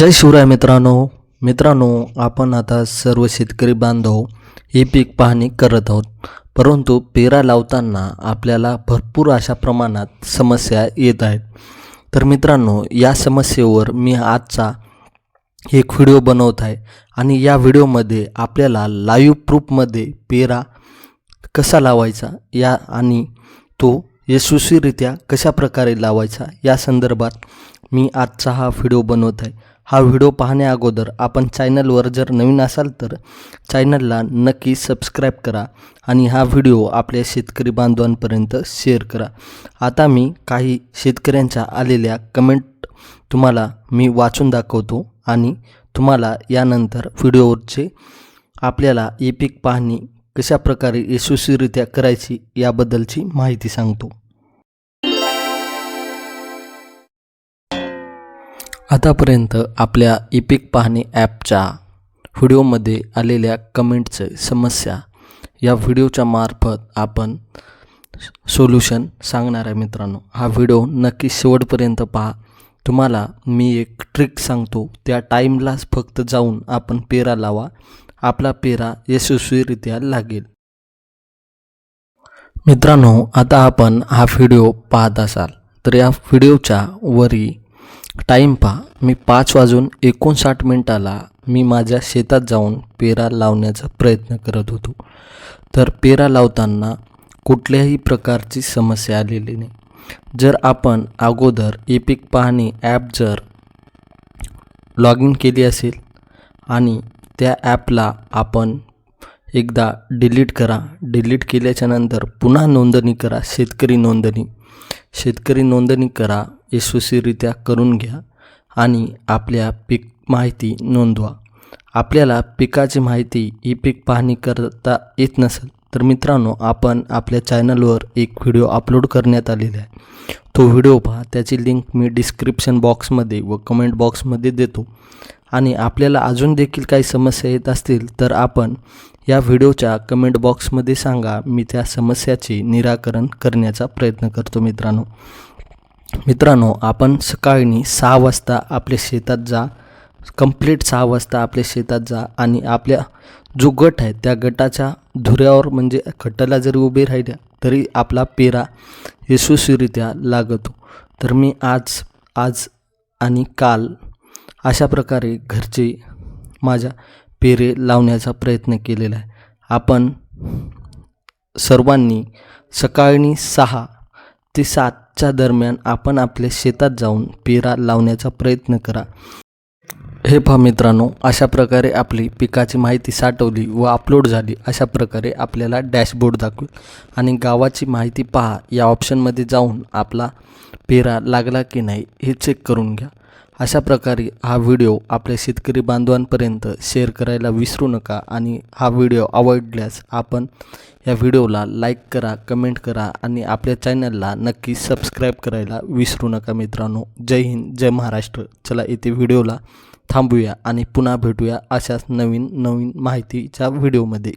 जय शिवराय मित्रांनो. मित्रांनो आपण आता सर्व शेतकरी बांधव ही पीक पाहणी करत आहोत. परंतु पेरा लावताना आपल्याला भरपूर अशा प्रमाणात समस्या येत आहेत. तर मित्रांनो या समस्येवर मी आजचा एक व्हिडिओ बनवत आहे आणि या व्हिडिओमध्ये आपल्याला लाईव्ह प्रूफमध्ये पेरा कसा लावायचा या आणि तो यशस्वीरित्या कशा प्रकारे लावायचा या संदर्भात मी आजचा हा व्हिडिओ बनवत आहे. हा व्हिडिओ पाहण्या अगोदर आपण चॅनलवर जर नवीन असाल तर चॅनलला नक्की सबस्क्राईब करा आणि हा व्हिडिओ आपल्या शेतकरी बांधवांपर्यंत शेअर करा. आता मी काही शेतकऱ्यांच्या आलेल्या कमेंट तुम्हाला मी वाचून दाखवतो आणि तुम्हाला यानंतर व्हिडिओवरचे आपल्याला ई पीक पाहणी कशा प्रकारे यशस्वीरित्या करायची याबद्दलची माहिती सांगतो. आतापर्यंत आपल्या इपिक पाहणे पाहणी ॲपच्या व्हिडिओमध्ये आलेल्या कमेंटचे समस्या या व्हिडिओच्या मार्फत आपण सोल्युशन सांगणार आहे मित्रांनो. हा व्हिडिओ नक्की शेवटपर्यंत पहा. तुम्हाला मी एक ट्रिक सांगतो. त्या टाईमलाच फक्त जाऊन आपण पेरा लावा. आपला पेरा यशस्वीरित्या लागेल. मित्रांनो आता आपण हा व्हिडिओ पाहत असाल. तर या व्हिडिओच्या वरी टाईम पहा. मी पाच वाजून एकोणसाठ मिनटाला मी माझ्या शेतात जाऊन पेरा लावण्याचा प्रयत्न करत होतो. तर पेरा लावताना कुठल्याही प्रकारची समस्या आलेली नाही. जर आपण अगोदर एपिक पीक पाहणी ॲप जर लॉग इन केली असेल आणि त्या ॲपला आपण एकदा डिलीट करा. डिलीट केल्याच्यानंतर पुन्हा नोंदणी करा. शेतकरी नोंदणी. शेतकरी नोंदणी करा. यशस्वीरित्या करून घ्या आणि आपल्या पीक माहिती नोंदवा. आपल्याला पिकाची माहिती ही पीक पाहणी करता येत नसेल तर मित्रांनो आपण आपल्या चॅनलवर एक व्हिडिओ अपलोड करण्यात आलेला आहे. तो व्हिडिओ पहा त्याची लिंक मी डिस्क्रिप्शन बॉक्समध्ये व कमेंट बॉक्समध्ये देतो. आणि आपल्याला अजून देखील काही समस्या येत असतील तर आपण या व्हिडिओच्या कमेंट बॉक्समध्ये सांगा. मी त्या समस्याचे निराकरण करण्याचा प्रयत्न करतो मित्रांनो. मित्रांनो आपण सकाळी सहा वाजता आपल्या शेतात जा कंप्लीट सहा वाजता आपल्या शेतात जा आणि आपल्या जो गट आहे त्या गटाच्या धुऱ्यावर म्हणजे खड्ड्याला जरी उभे राहिल्या तरी आपला पेरा यशस्वीरित्या लागतो. तर मी आज आज आणि काल अशा प्रकारे घरचे माझ्या पेरे लावण्याचा प्रयत्न केलेला आहे. आपण सर्वांनी सकाळी सहा ते सातच्या दरम्यान आपण आपल्या शेतात जाऊन पेरा लावण्याचा प्रयत्न करा. हे पहा मित्रांनो अशा प्रकारे आपली पिकाची माहिती साठवली व अपलोड झाली अशा प्रकारे आपल्याला डॅशबोर्ड दाखवेल. आणि गावाची माहिती पहा या ऑप्शनमध्ये जाऊन आपला पेरा लागला की नाही हे चेक करून घ्या. अशा प्रकारे हा व्हिडिओ आपल्या शेतकरी बांधवांपर्यंत शेअर करायला विसरू नका आणि हा व्हिडिओ आवडल्यास आपण या व्हिडिओला लाईक करा कमेंट करा आणि आपल्या चॅनलला नक्की सबस्क्राईब करायला विसरू नका मित्रांनो. जय हिंद जय महाराष्ट्र. चला इथे व्हिडिओला थांबूया आणि पुन्हा भेटूया अशाच नवीन नवीन माहितीच्या व्हिडिओमध्ये.